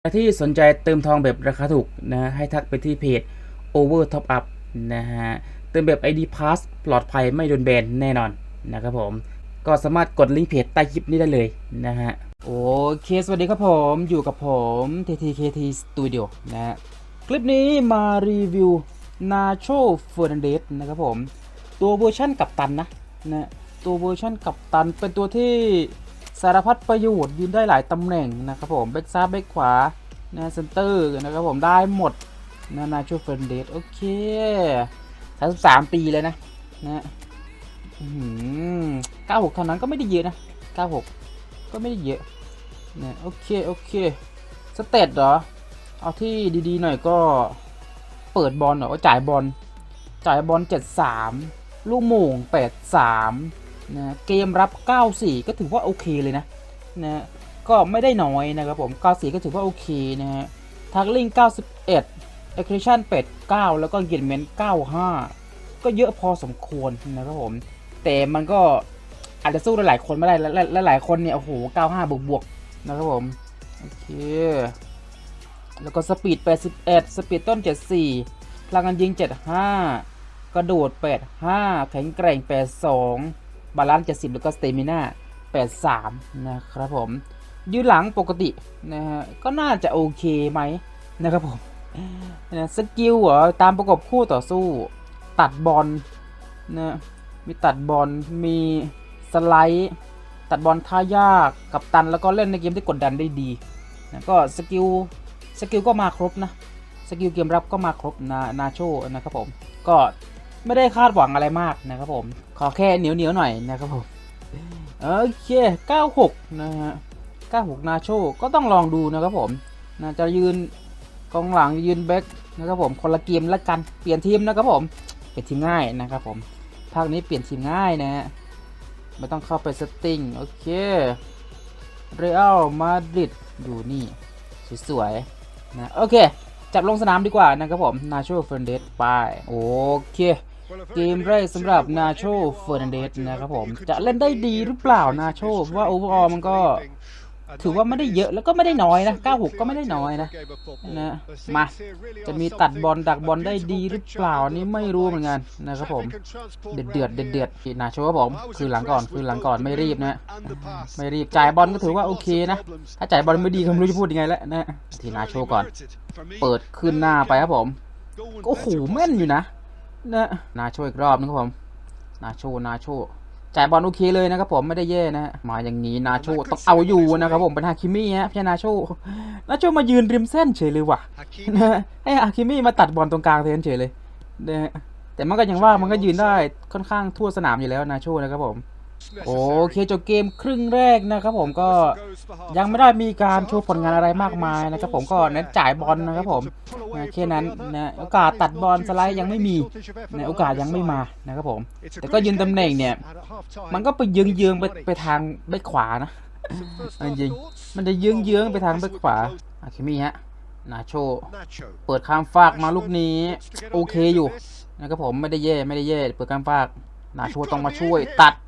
ใครที่สนใจเติมทองแบบราคาถูกนะให้ทักไปที่เพจ Over Top Up นะฮะเติมแบบ ID Pass ปลอดภัยไม่โดนแบนแน่นอนนะครับผม ก็สามารถกดลิงก์เพจใต้คลิปนี้ได้เลยนะฮะโอเคสวัสดีครับผมอยู่กับผม TTKT Studio นะฮะคลิปนี้มารีวิว Nacho Fernandez นะครับผม ตัวเวอร์ชั่นกับตันนะนะตัวเวอร์ชั่นกับตันเป็นตัวที่ สารพัดประโยชน์ยืนได้หลายตำแหน่งนะครับผมแบ็กซ้ายแบ็กขวานะเซนเตอร์นะครับผมได้หมดนะนาโชเฟนเดสโอเคสามสามปีเลยนะนะเก้าหกเท่านั้นก็ไม่ได้เยอะนะเก้าหกก็ไม่ได้เยอะนะโอเคโอเคสเตตเหรอ เอาที่ดีๆหน่อยก็เปิดบอลเหรอว่าจ่ายบอลจ่ายบอล73ลูกโม่ง83 นะเกมรับ 94 ก็ถือว่าโอเคเลยนะนะก็ไม่ได้น้อยนะครับผม 94 ก็ถือว่าโอเคนะฮะทักลิง91เอ็กซ์ชัน89 แล้วก็เกียรเมน95 ก็เยอะพอสมควรนะครับผม แต่มันก็อาจจะสู้หลายคนไม่ได้และและและหลายคนเนี่ยโอ้โห 95 บวกบวกนะครับผม โอเค แล้วก็สปีด 81 สปีดต้น 74พลังงานยิง 75 กระโดด 85 แข็งแกร่ง 82 บาลานซ์70แล้วก็สเตมิน่า83นะครับผมยืนหลังปกตินะฮะก็น่าจะโอเคไหมนะครับผมนะสกิลเหรอตามประกบคู่ต่อสู้ ตัดบอลนะมีตัดบอลมีสไลด์ตัดบอลท่ายากกับตันแล้วก็เล่นในเกมที่กดดันได้ดีนะก็สกิลสกิลก็มาครบนะสกิลเกมรับก็มาครบนานาโชนะครับผมก็ ไม่ได้คาดหวังอะไรมากนะครับผม ขอแค่เหนียวเหนียวหน่อยนะครับผมโอเค96นะฮะ96นาโชก็ต้องลองดูนะครับผมนะจะยืนกองหลังยืนแบ็คนะครับผมคนละเกมละกันเปลี่ยนทีมนะครับผมเปลี่ยนทีมง่ายนะครับผมภาคนี้เปลี่ยนทีมง่ายนะฮะไม่ต้องเข้าไปสติ้งโอเคเรอัลมาดริดอยู่นี่สวยๆนะโอเค จับลงสนามดีกว่านะครับผมนาโชเฟรนเดสไปโอเค เกมแรกสำหรับนาโชเฟอร์นันเดสนะครับผม จะเล่นได้ดีหรือเปล่านาโชเพราะว่าโอเวอร์ออมันก็ ถือว่าไม่ได้เยอะแล้วก็ไม่ได้น้อยนะ 96 ก็ไม่ได้น้อยนะนะมา จะมีตัดบอลดักบอลได้ดีหรือเปล่านี่ไม่รู้เหมือนกันนะครับผม เดือดเดือดเดือดเดือดนาโชครับผมคือหลังก่อนคือหลังก่อนไม่รีบนะ ไม่รีบจ่ายบอลก็ถือว่าโอเคนะ ถ้าจ่ายบอลไม่ดีก็ไม่รู้จะพูดยังไงแล้วนะทีนาโชก่อน เปิดขึ้นหน้าไปครับผมโอ้โหแม่นอยู่นะ นะนาโชอีกรอบนึงครับผมนาโชนาโชจ่ายบอลโอเคเลยนะครับผมไม่ได้แย่นะฮะมาอย่างนี้นาโชต้องเอาอยู่นะครับผมเป็นฮาคิมิฮะพี่นาโชนาโชมายืนริมเส้นเฉยเลยว่ะนะให้ฮาคิมิมาตัดบอลตรงกลางเทนเฉยเลยนะฮะแต่มันก็ยังว่ามันก็ยืนได้ค่อนข้างทั่วสนามอยู่แล้วนาโชนะครับผม โอเคจบเกมครึ่งแรกนะครับผมก็ยังไม่ได้มีการโชว์ผลงานอะไรมากมายนะครับผมก็เน้นจ่ายบอลนะครับผมนะแค่นั้นนะโอกาสตัดบอลสไลด์ยังไม่มีนะโอกาสยังไม่มานะครับผม แต่ก็ยืนตำแหน่งเนี่ย มันก็ไปเยื้องเยื้องๆไปไปทางแบ็คขวานะจริงๆมันจะเยื้องเยื้องๆไปทางแบ็คขวาอาคิมิฮะนาโชเปิดข้ามฟากมาลูกนี้ โอเคอยู่นะครับผมไม่ได้แย่ไม่ได้แย่เปิดข้ามฟากนาโชต้องมาช่วยตัดอื้อหือ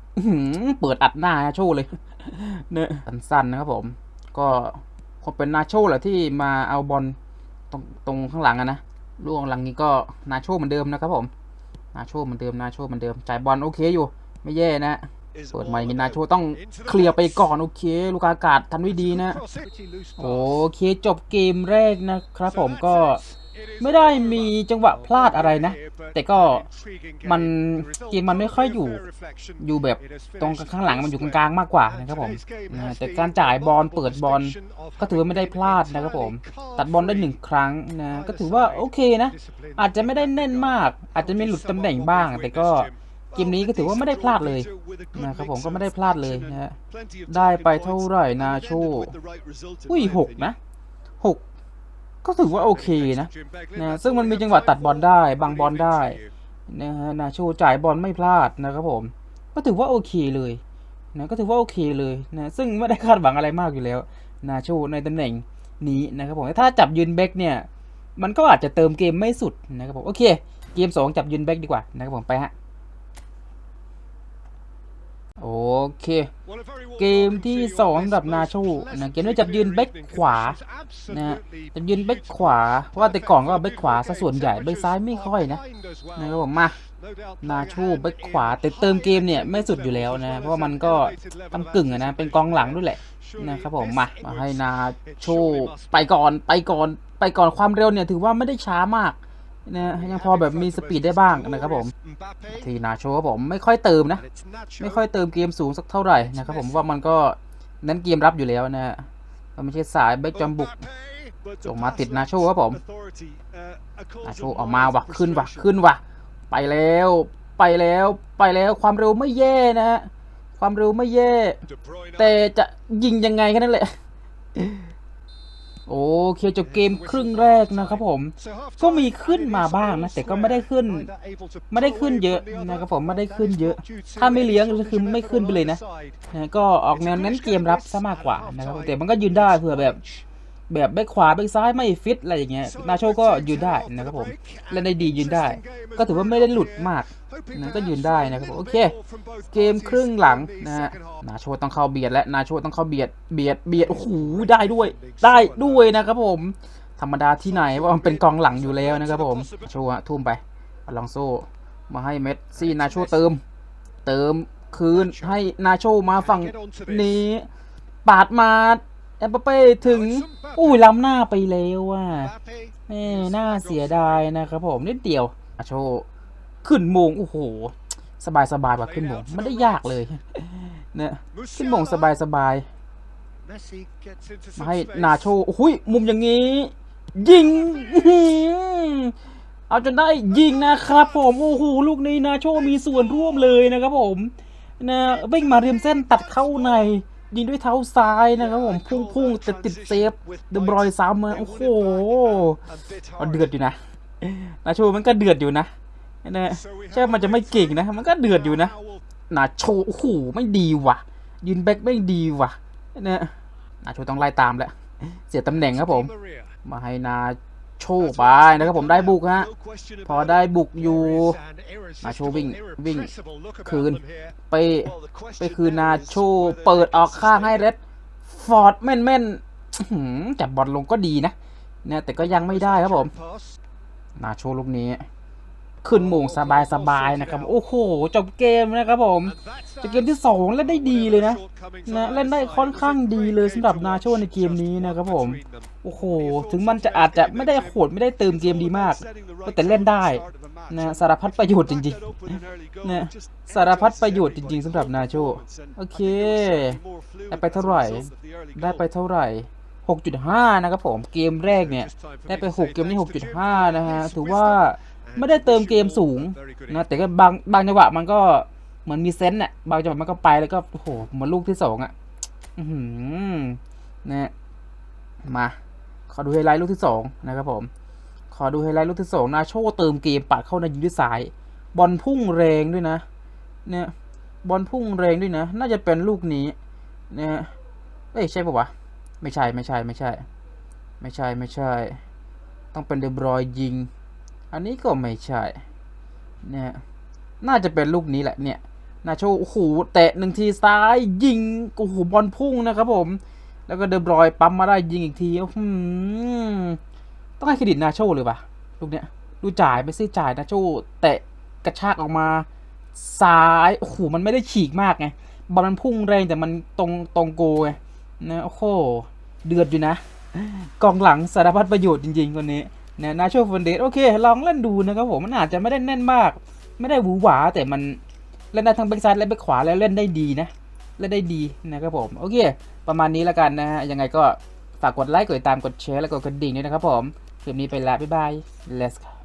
เปิดอัดหน้านาโชเลย เนี่ยสั้นๆนะครับผม ก็คงเป็นนาโชแหละที่มาเอาบอลตรงตรงข้างหลังอะนะลูกข้างหลังนี้ก็นาโชเหมือนเดิมนะครับผมนาโชเหมือนเดิมนาโชเหมือนเดิมจ่ายบอลโอเคอยู่ ไม่แย่นะเปิดมาอย่างนี้นาโชต้องเคลียร์ไปก่อนโอเค ลูกอากาศทันไว้ดีนะ โอเคจบเกมแรกนะครับผมก็ ไม่ได้มีจังหวะพลาดอะไรนะ แต่ก็มันเกมมันไม่ค่อยอยู่อยู่แบบตรงข้างหลังมันอยู่กลางๆมากกว่านะครับผมแต่การจ่ายบอลเปิดบอลก็ถือว่าไม่ได้พลาดนะครับผม ตัดบอลได้หนึ่งครั้งนะก็ถือว่าโอเคนะ อาจจะไม่ได้แน่นมาก อาจจะมีหลุดตำแหน่งบ้าง แต่ก็เกมนี้ก็ถือว่าไม่ได้พลาดเลยนะครับผมก็ไม่ได้พลาดเลยนะฮะได้ไปเท่าไหร่นาโชอุ้ยหกนะหก ก็ถือว่าโอเคนะนะซึ่งมันมีจังหวะตัดบอลได้บางบอลได้นะฮะนาโชจ่ายบอลไม่พลาดนะครับผม ก็ถือว่าโอเคเลยนะก็ถือว่าโอเคเลยนะซึ่งไม่ได้คาดหวังอะไรมากอยู่แล้วนาโชในตำแหน่งนี้นะครับผมถ้าจับยืนแบ็กเนี่ย มันก็อาจจะเติมเกมไม่สุดนะครับผมโอเค เกมสองจับยืนแบ็กดีกว่านะครับผมไปฮะ โอเค เกมที่สองสำหรับนาโชนะเกมนี้จับยืนแบ็คขวานะฮะจับยืนแบ็คขวาเพราะว่าแต่ก่อนก็แบ็คขวาซะส่วนใหญ่แบ็คซ้ายไม่ค่อยนะนะครับผมมานาโชแบ็คขวาแต่เติมเกมเนี่ยไม่สุดอยู่แล้วนะเพราะมันก็ตำกึ่งนะเป็นกองหลังด้วยแหละนะครับผมมามาให้นาโชไปก่อนไปก่อนไปก่อนความเร็วเนี่ยถือว่าไม่ได้ช้ามาก นะยังพอแบบมีสปีดได้บ้างนะครับผมทีนาโชครับผมไม่ค่อยเติมนะ ไม่ค่อยเติมเกมสูงสักเท่าไหร่นะครับผมว่ามันก็เน้นเกมรับอยู่แล้วนะฮะมันไม่ใช่สายแบ็กจอมบุกส่งมาติดนาโชครับผมนาโชออกมาว่ะขึ้นว่ะขึ้นว่ะ ไปแล้วไปแล้วไปแล้วความเร็วไม่แย่นะฮะความเร็วไม่แย่ แต่จะยิงยังไงแค่นั้นแหละ โอเคจบเกมครึ่งแรกนะครับผม ก็มีขึ้นมาบ้างนะ แต่ก็ไม่ได้ขึ้น ไม่ได้ขึ้นเยอะนะครับผมไม่ได้ขึ้นเยอะ ถ้าไม่เลี้ยงก็คือไม่ขึ้นไปเลยนะนะก็ออกแนวเน้นเกมรับซะมากกว่านะครับแต่มันก็ยืนได้เผื่อแบบ แบบแบ็คขวาแบ็คซ้ายไม่ฟิตอะไรอย่างเงี้ยนาโชก็ยืนได้นะครับผมเล่นได้ดียืนได้ ก็ถือว่าไม่ได้หลุดมากนะก็ยืนได้นะครับผมโอเค เกมครึ่งหลังนะฮะนาโชต้องเข้าเบียดและนาโชต้องเข้าเบียดเบียดเบียดโอ้โหได้ด้วย ได้ด้วยนะครับผม ธรรมดาที่ไหนว่ามันเป็นกองหลังอยู่แล้วนะครับผมโชฮะทุ่มไปอลองโซมาให้เมสซี่นาโชเติม เติมคืนให้นาโชมาฝั่งนี้ปาดมา เอ็มบัปเป้ถึงอุ้ยล้ำหน้าไปแล้วว่ะแม่น่าเสียดายนะครับผมนิดเดียวนาโชขึ้นโมงโอ้โหสบายสบายๆว่ะขึ้นโมงไม่ได้ยากเลยเนี่ยขึ้นโมงสบายสบายมาให้นาโชโอ้ยมุมอย่างนี้ ยิงเอาจนได้ยิงนะครับผมโอ้โหลูกนี้นาโชมีส่วนร่วมเลยนะครับผมนะวิ่งมาเรียมเส้นตัดเข้าใน ยิงด้วยเท้าซ้ายนะครับผมพุ่งพุ่งๆแต่ติดเซฟเดบรอยซ้ำมาโอ้โหเอาเดือดอยู่นะนาโชมันก็เดือดอยู่นะนะใช่มันจะไม่เก่งนะ มันก็เดือดอยู่นะนาโชโอ้โหไม่ดีว่ะ ยืนแบ็คไม่ดีว่ะนะนาโชต้องไล่ตามแหละเสียตำแหน่งครับผม มาให้นา โชไปนะครับผมได้บุกฮะพอได้บุกอยู่นาโชวิ่งวิ่งคืนไปไปคืนนาโชเปิดออกข้างให้เรดฟอร์ดแม่นแม่นจับบอลลงก็ดีนะเนี่ยแต่ก็ยังไม่ได้ครับผม นาโชลูกนี้ ขึ้นโมงสบายสบายๆนะครับ โอ้โห จบเกมนะครับผมจะเกมที่สองเล่นได้ดีเลยนะนะเล่นได้ค่อนข้างดีเลยสำหรับนาโชในเกมนี้นะครับผม โอ้โห ถึงมันจะอาจจะไม่ได้โหดไม่ได้เติมเกมดีมาก แต่เล่นได้นะสารพัดประโยชน์จริงๆนะสารพัดประโยชน์จริง ๆสำหรับนาโชโอเคได้ไปเท่าไหร่ ได้ไปเท่าไหร่6.5 นะครับผม เกมแรกเนี่ย ได้ไป 6 เกมนี้6.5 นะฮะ ถือว่า ไม่ได้เติมเกมสูงนะแต่ก็บางบางจังหวะมันก็เหมือนมีเซนส์น่ะบางจังหวะมันก็ไปแล้วก็โอ้โหเหมือนลูกที่สองอะอือหือนะมาขอดูไฮไลท์ลูกที่สองนะครับผม ขอดูไฮไลท์ลูกที่สองนาโชเติมเกมปัดเข้าในยิงด้วยซ้าย บอลพุ่งแรงด้วยนะ เนี่ยบอลพุ่งแรงด้วยนะ น่าจะเป็นลูกนี้ เนี่ยเอ้ยใช่ปะวะ ไม่ใช่ไม่ใช่ไม่ใช่ ไม่ใช่ไม่ใช่ ต้องเป็นเดบรอยยิง อันนี้ก็ไม่ใช่เนี่ยน่าจะเป็นลูกนี้แหละเนี่ยนาโชโอ้โหแตะหนึ่งทีซ้ายยิงโอ้โหบอลพุ่งนะครับผม แล้วก็เดบรอยปั๊มมาได้ยิงอีกทีอื้อหือต้องให้เครดิตนาโชเลยปะลูกเนี้ยดูจ่ายไม่ใช่จ่ายนาโชแตะกระชากออกมาซ้ายโอ้โหมันไม่ได้ฉีกมากไงบอลมันพุ่งแรงแต่มันตรงตรงโกไงนะโอ้โหเดือดอยู่นะกองหลังสารพัดประโยชน์จริงๆคนนี้ นะนาโชฟันเดสโอเค ลองเล่นดูนะครับผมมันอาจจะไม่ได้แน่นมาก ไม่ได้หวือหวาแต่มันเล่นได้ทั้งแบ็กซ้ายและแบ็กขวาแล้วเล่นได้ดีนะเล่นได้ดีนะครับผมโอเค ประมาณนี้แล้วกันนะฮะยังไงก็ฝากกดไลค์กดติดตามกดแชร์และกดกระดิ่งด้วยนะครับผมคลิปนี้ไปแล้วบ๊ายบาย let's go